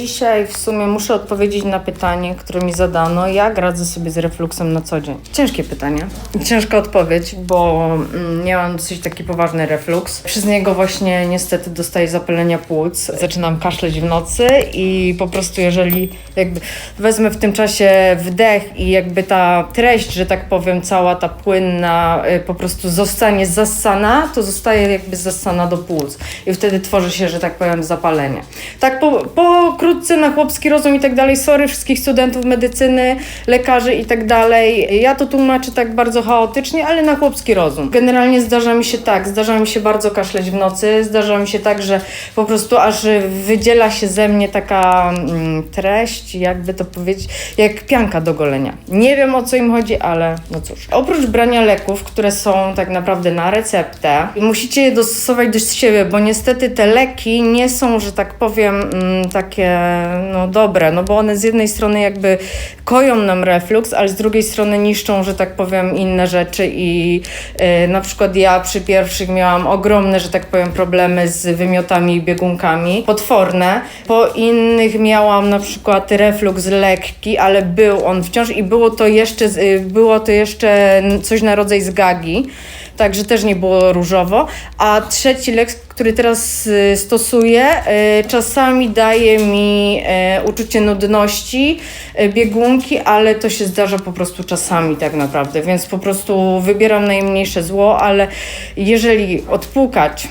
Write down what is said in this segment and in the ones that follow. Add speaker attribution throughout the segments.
Speaker 1: Dzisiaj w sumie muszę odpowiedzieć na pytanie, które mi zadano, jak radzę sobie z refluksem na co dzień. Ciężkie pytanie, ciężka odpowiedź, bo mm, miałam dosyć taki poważny refluks. Przez niego właśnie niestety dostaję zapalenia płuc. Zaczynam kaszleć w nocy i po prostu jeżeli jakby wezmę w tym czasie wdech i jakby ta treść, że tak powiem, cała ta płynna y, po prostu zostanie zassana, to zostaje jakby zassana do płuc i wtedy tworzy się, że tak powiem, zapalenie. Tak po, pokrótce na chłopski rozum i tak dalej, sorry wszystkich studentów medycyny, lekarzy i tak dalej. Ja to tłumaczę tak bardzo chaotycznie, ale na chłopski rozum. Generalnie zdarza mi się tak, zdarza mi się bardzo kaszleć w nocy, zdarza mi się tak, że po prostu aż wydziela się ze mnie taka mm, treść, jakby to powiedzieć, jak pianka do golenia. Nie wiem o co im chodzi, ale no cóż. Oprócz brania leków, które są tak naprawdę na receptę, musicie je dostosować do siebie, bo niestety te leki nie są, że tak powiem, mm, takie no dobre, no bo one z jednej strony jakby koją nam refluks, ale z drugiej strony niszczą, że tak powiem, inne rzeczy i y, na przykład ja przy pierwszych miałam ogromne, że tak powiem, problemy z wymiotami i biegunkami, potworne. Po innych miałam na przykład refluks lekki, ale był on wciąż i było to jeszcze, y, było to jeszcze coś na rodzaj zgagi. Także też nie było różowo. A trzeci lek, który teraz y, stosuję, y, czasami daje mi y, uczucie nudności, biegunki, ale to się zdarza po prostu czasami tak naprawdę. Więc po prostu wybieram najmniejsze zło, ale jeżeli odpukać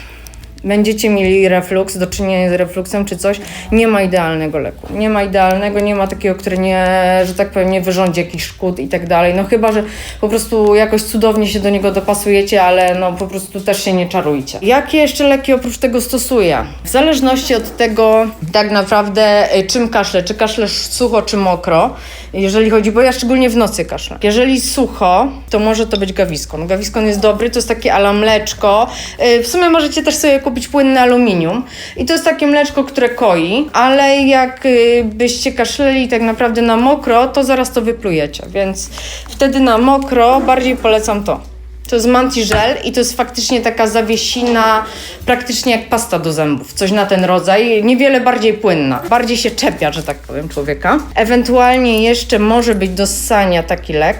Speaker 1: będziecie mieli refluks, do czynienia z refluksem czy coś, nie ma idealnego leku. Nie ma idealnego, nie ma takiego, który nie, że tak powiem, nie wyrządzi jakichś szkód i tak dalej. No chyba, że po prostu jakoś cudownie się do niego dopasujecie, ale no po prostu też się nie czarujcie. Jakie jeszcze leki oprócz tego stosuję? W zależności od tego tak naprawdę y, czym kaszlę, czy kaszlesz sucho, czy mokro, jeżeli chodzi, bo ja szczególnie w nocy kaszlę. Jeżeli sucho, to może to być gawiskon. Gawiskon jest dobry, to jest takie ala mleczko. Y, W sumie możecie też sobie kupić płynne aluminium i to jest takie mleczko, które koi, ale jak y, byście kaszleli tak naprawdę na mokro, to zaraz to wyplujecie, więc wtedy na mokro bardziej polecam to. To jest Mantigel i to jest faktycznie taka zawiesina, praktycznie jak pasta do zębów, coś na ten rodzaj, niewiele bardziej płynna, bardziej się czepia, że tak powiem, człowieka. Ewentualnie jeszcze może być do ssania taki lek.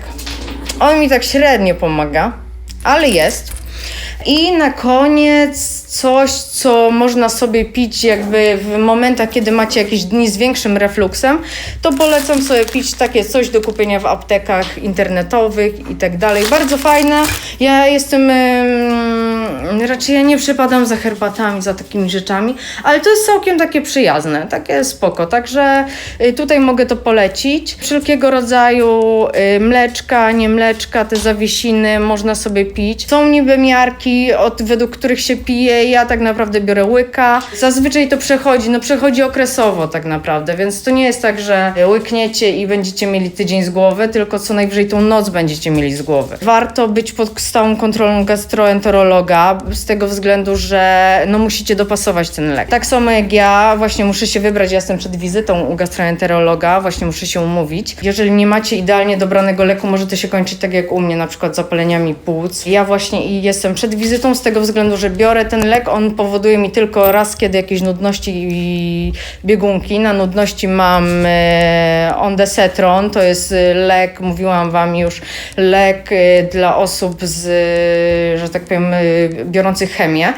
Speaker 1: On mi tak średnio pomaga, ale jest. I na koniec coś, co można sobie pić jakby w momentach, kiedy macie jakieś dni z większym refluksem, to polecam sobie pić takie coś do kupienia w aptekach internetowych i tak dalej. Bardzo fajne. Ja jestem, em, raczej ja nie przypadam za herbatami, za takimi rzeczami, ale to jest całkiem takie przyjazne, takie spoko. Także y, tutaj mogę to polecić. Wszelkiego rodzaju y, mleczka, nie mleczka, te zawiesiny można sobie pić. Są niby miarki, od, według których się pije. Ja tak naprawdę biorę łyka. Zazwyczaj to przechodzi, no przechodzi okresowo tak naprawdę, więc to nie jest tak, że łykniecie i będziecie mieli tydzień z głowy, tylko co najwyżej tą noc będziecie mieli z głowy. Warto być pod stałą kontrolą gastroenterologa z tego względu, że no musicie dopasować ten lek. Tak samo jak ja, właśnie muszę się wybrać, ja jestem przed wizytą u gastroenterologa, właśnie muszę się umówić. Jeżeli nie macie idealnie dobranego leku, może to się kończyć tak jak u mnie, na przykład zapaleniami płuc. Ja właśnie jestem przed wizytą z tego względu, że biorę ten lek, on powoduje mi tylko raz, kiedy jakieś nudności i biegunki. Na nudności mam e, ondesetron, to jest e, lek, mówiłam Wam już, lek e, dla osób z, że tak powiem, biorących chemię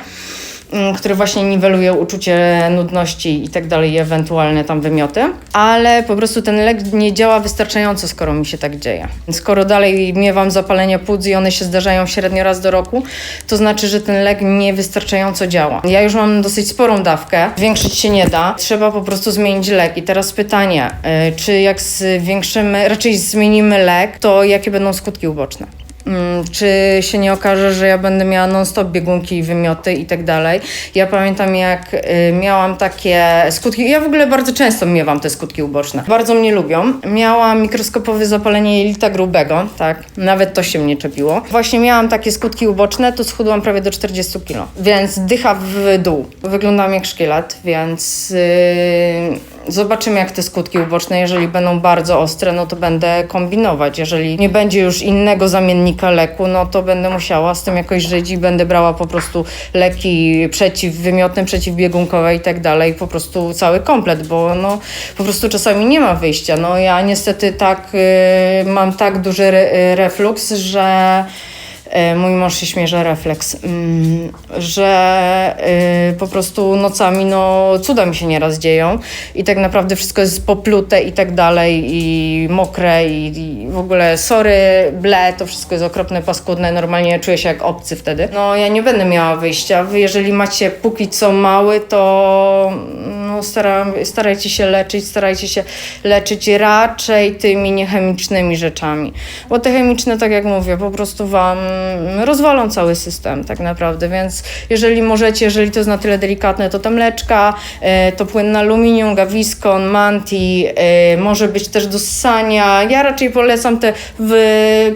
Speaker 1: mm, który właśnie niweluje uczucie nudności i tak dalej, i ewentualne tam wymioty, ale po prostu ten lek nie działa wystarczająco, skoro mi się tak dzieje. Skoro dalej miewam zapalenia płuc i one się zdarzają średnio raz do roku, to znaczy, że ten lek niewystarczająco działa. Ja już mam dosyć sporą dawkę, zwiększyć się nie da, trzeba po prostu zmienić lek. I teraz pytanie, y, czy jak zwiększymy, raczej zmienimy lek, to jakie będą skutki uboczne? Mm, Czy się nie okaże, że ja będę miała non-stop biegunki, wymioty i tak dalej. Ja pamiętam, jak y, miałam takie skutki. Ja w ogóle bardzo często miewam te skutki uboczne. Bardzo mnie lubią. Miałam mikroskopowe zapalenie jelita grubego, tak. Nawet to się mnie czepiło. Właśnie miałam takie skutki uboczne, to schudłam prawie do 40 kg. Więc dycha w dół. Wyglądam jak szkielet, więc. Yy Zobaczymy, jak te skutki uboczne, jeżeli będą bardzo ostre, no to będę kombinować. Jeżeli nie będzie już innego zamiennika leku, no to będę musiała z tym jakoś żyć i będę brała po prostu leki przeciwwymiotne, przeciwbiegunkowe i tak dalej, po prostu cały komplet, bo no po prostu czasami nie ma wyjścia. No ja niestety tak y, mam tak duży re, y, refluks, że mój mąż się śmieje, że refleks, mm, że y, po prostu nocami no cuda mi się nieraz dzieją i tak naprawdę wszystko jest poplute i tak dalej i mokre i, i w ogóle sorry, ble, to wszystko jest okropne, paskudne, normalnie czuję się jak obcy wtedy. No ja nie będę miała wyjścia, wy jeżeli macie póki co mały, to staram, starajcie się leczyć, starajcie się leczyć raczej tymi niechemicznymi rzeczami, bo te chemiczne, tak jak mówię, po prostu wam rozwalą cały system tak naprawdę, więc jeżeli możecie, jeżeli to jest na tyle delikatne, to ta mleczka, e, to płyn na aluminium, gaviscon, manti, e, może być też do ssania. Ja raczej polecam te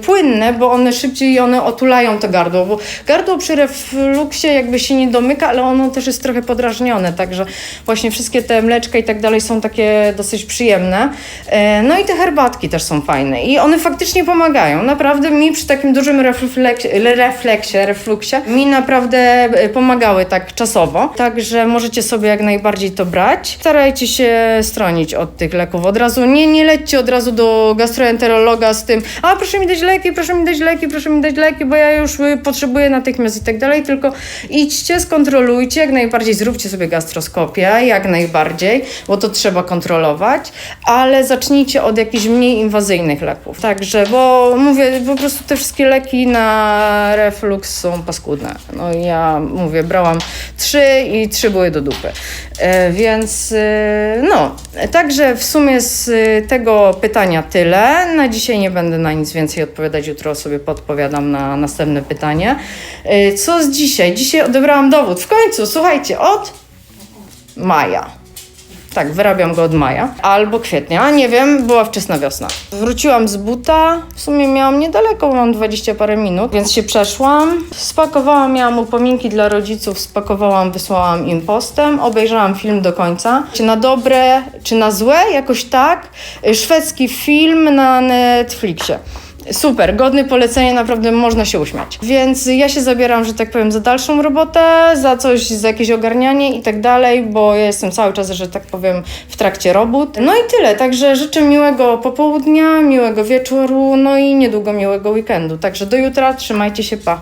Speaker 1: płynne, bo one szybciej one otulają to gardło, bo gardło przy refluksie jakby się nie domyka, ale ono też jest trochę podrażnione, także właśnie wszystkie te mleczka i tak dalej są takie dosyć przyjemne. E, No i te herbatki też są fajne i one faktycznie pomagają. Naprawdę mi przy takim dużym refleksie, refleksie, refluksie mi naprawdę e, pomagały tak czasowo. Także możecie sobie jak najbardziej to brać. Starajcie się stronić od tych leków od razu. Nie, nie lećcie od razu do gastroenterologa z tym, a proszę mi dać leki, proszę mi dać leki, proszę mi dać leki, bo ja już y, potrzebuję natychmiast i tak dalej, tylko idźcie, skontrolujcie, jak najbardziej zróbcie sobie gastroskopię, jak najbardziej, bo to trzeba kontrolować, ale zacznijcie od jakichś mniej inwazyjnych leków. Także, bo mówię, po prostu te wszystkie leki na reflux są paskudne. No ja mówię, brałam trzy i trzy były do dupy. E, więc e, no, także w sumie z e, tego pytania tyle. Na dzisiaj nie będę na nic więcej odpowiadać, jutro sobie podpowiadam na następne pytanie. Co z dzisiaj? Dzisiaj odebrałam dowód. W końcu, słuchajcie, od maja. Tak, wyrabiam go od maja albo kwietnia, nie wiem, była wczesna wiosna. Wróciłam z buta, w sumie miałam niedaleko, bo mam 20 parę minut, więc się przeszłam. Spakowałam, miałam upominki dla rodziców, spakowałam, wysłałam im postem, obejrzałam film do końca. Czy na dobre, czy na złe, jakoś tak. Szwedzki film na Netflixie. Super, godny polecenia, naprawdę można się uśmiać. Więc ja się zabieram, że tak powiem, za dalszą robotę, za coś, za jakieś ogarnianie i tak dalej, bo ja jestem cały czas, że tak powiem, w trakcie robót. No i tyle, także życzę miłego popołudnia, miłego wieczoru, no i niedługo miłego weekendu. Także do jutra, trzymajcie się, pa.